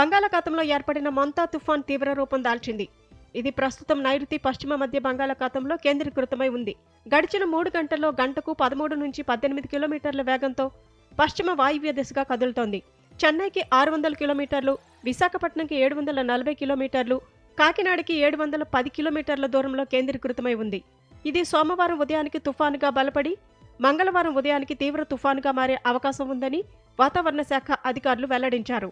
బంగాళాఖాతంలో ఏర్పడిన మంతా తుఫాన్ తీవ్ర రూపం దాల్చింది. ఇది ప్రస్తుతం నైరుతి పశ్చిమ మధ్య బంగాళాఖాతంలో కేంద్రీకృతమై ఉంది. గడిచిన మూడు గంటల్లో గంటకు పదమూడు నుంచి పద్దెనిమిది కిలోమీటర్ల వేగంతో పశ్చిమ వాయువ్య దిశగా కదులుతోంది. చెన్నైకి ఆరు వందల కిలోమీటర్లు విశాఖపట్నంకి ఏడు వందల నలభై కిలోమీటర్లు కాకినాడకి ఏడు వందల పది కిలోమీటర్ల దూరంలో కేంద్రీకృతమై ఉంది. ఇది సోమవారం ఉదయానికి తుఫానుగా బలపడి మంగళవారం ఉదయానికి తీవ్ర తుఫానుగా మారే అవకాశం ఉందని వాతావరణ శాఖ అధికారులు వెల్లడించారు.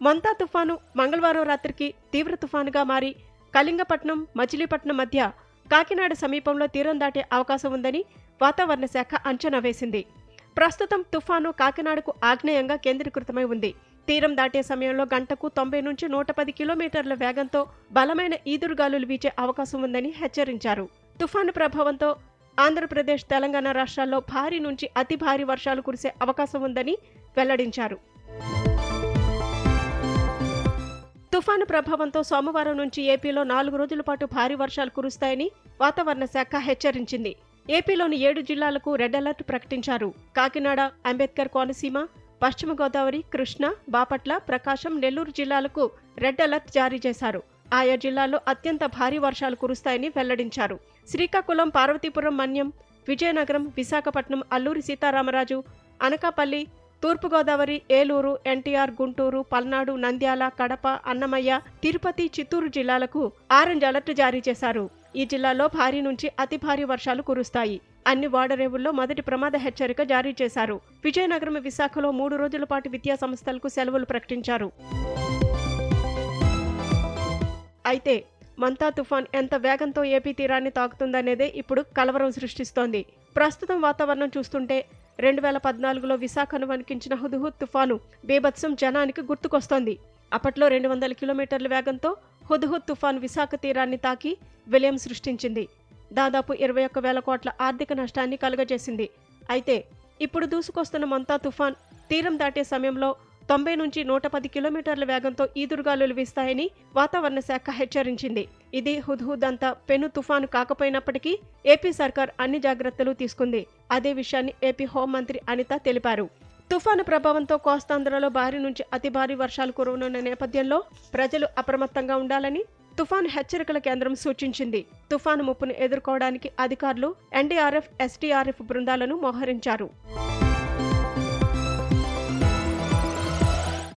మొంతా తుఫాను మంగళవారం రాత్రికి తీవ్ర తుఫానుగా మారి కళింగపట్నం మచిలీపట్నం మధ్య కాకినాడ సమీపంలో తీరం దాటే అవకాశం ఉందని వాతావరణ శాఖ అంచనా వేసింది. ప్రస్తుతం తుఫాను కాకినాడకు ఆగ్నేయంగా కేంద్రీకృతమై ఉంది. తీరం దాటే సమయంలో గంటకు తొంభై నుంచి నూట పది కిలోమీటర్ల వేగంతో బలమైన ఈదురుగాలులు వీచే అవకాశం ఉందని హెచ్చరించారు. తుఫాను ప్రభావంతో ఆంధ్రప్రదేశ్ తెలంగాణ రాష్ట్రాల్లో భారీ నుంచి అతి భారీ వర్షాలు కురిసే అవకాశం ఉందని వెల్లడించారు. తుఫాను ప్రభావంతో సోమవారం నుంచి ఏపీలో నాలుగు రోజుల పాటు భారీ వర్షాలు కురుస్తాయని వాతావరణ శాఖ హెచ్చరించింది. ఏపీలోని ఏడు జిల్లాలకు రెడ్ అలర్ట్ ప్రకటించారు. కాకినాడ అంబేద్కర్ కోనసీమ పశ్చిమ గోదావరి కృష్ణా బాపట్ల ప్రకాశం నెల్లూరు జిల్లాలకు రెడ్ అలర్ట్ జారీ చేశారు. ఆయా జిల్లాల్లో అత్యంత భారీ వర్షాలు కురుస్తాయని వెల్లడించారు. శ్రీకాకుళం పార్వతీపురం మన్యం విజయనగరం విశాఖపట్నం అల్లూరి సీతారామరాజు అనకాపల్లి తూర్పుగోదావరి ఏలూరు ఎన్టీఆర్ గుంటూరు పల్నాడు నంద్యాల కడప అన్నమయ్య తిరుపతి చిత్తూరు జిల్లాలకు ఆరెంజ్ అలర్ట్ జారీ చేశారు. ఈ జిల్లాలో భారీ నుంచి అతి భారీ వర్షాలు కురుస్తాయి. అన్ని వాడరేవుల్లో మొదటి ప్రమాద హెచ్చరిక జారీ చేశారు. విజయనగరం విశాఖలో మూడు రోజుల పాటు విద్యా సంస్థలకు సెలవులు ప్రకటించారు. అయితే మంతా తుఫాన్ ఎంత వేగంతో ఏపీ తీరాన్ని తాకుతుందనేదే ఇప్పుడు కలవరం సృష్టిస్తోంది. ప్రస్తుతం వాతావరణం చూస్తుంటే రెండు వేల పద్నాలుగులో విశాఖను వణికించిన హుదుహుద్ తుఫాను బీభత్సం జనానికి గుర్తుకొస్తోంది. అప్పట్లో రెండు వందల కిలోమీటర్ల వేగంతో హుదుహుద్ తుఫాన్ విశాఖ తీరాన్ని తాకి విలయం సృష్టించింది. దాదాపు ఇరవై ఒక్క వేల కోట్ల ఆర్థిక నష్టాన్ని కలుగజేసింది. అయితే ఇప్పుడు దూసుకొస్తున్న మంతా తుఫాన్ తీరం దాటే సమయంలో తొంభై నుంచి నూట పది కిలోమీటర్ల వేగంతో ఈదురుగాలులు వీస్తాయని వాతావరణ శాఖ హెచ్చరించింది. ఇది హుద్హుద్ అంతా పెను తుఫాను కాకపోయినప్పటికీ ఏపీ సర్కార్ అన్ని జాగ్రత్తలు తీసుకుంది. అదే విషయాన్ని ఏపీ హోంమంత్రి అనిత తెలిపారు. తుఫాను ప్రభావంతో కోస్తాంధ్రలో భారీ నుంచి అతి భారీ వర్షాలు కురవనున్న నేపథ్యంలో ప్రజలు అప్రమత్తంగా ఉండాలని తుఫాను హెచ్చరికల కేంద్రం సూచించింది. తుఫాను ముప్పును ఎదుర్కోవడానికి అధికారులు ఎన్డీఆర్ఎఫ్ ఎస్టీఆర్ఎఫ్ బృందాలను మోహరించారు.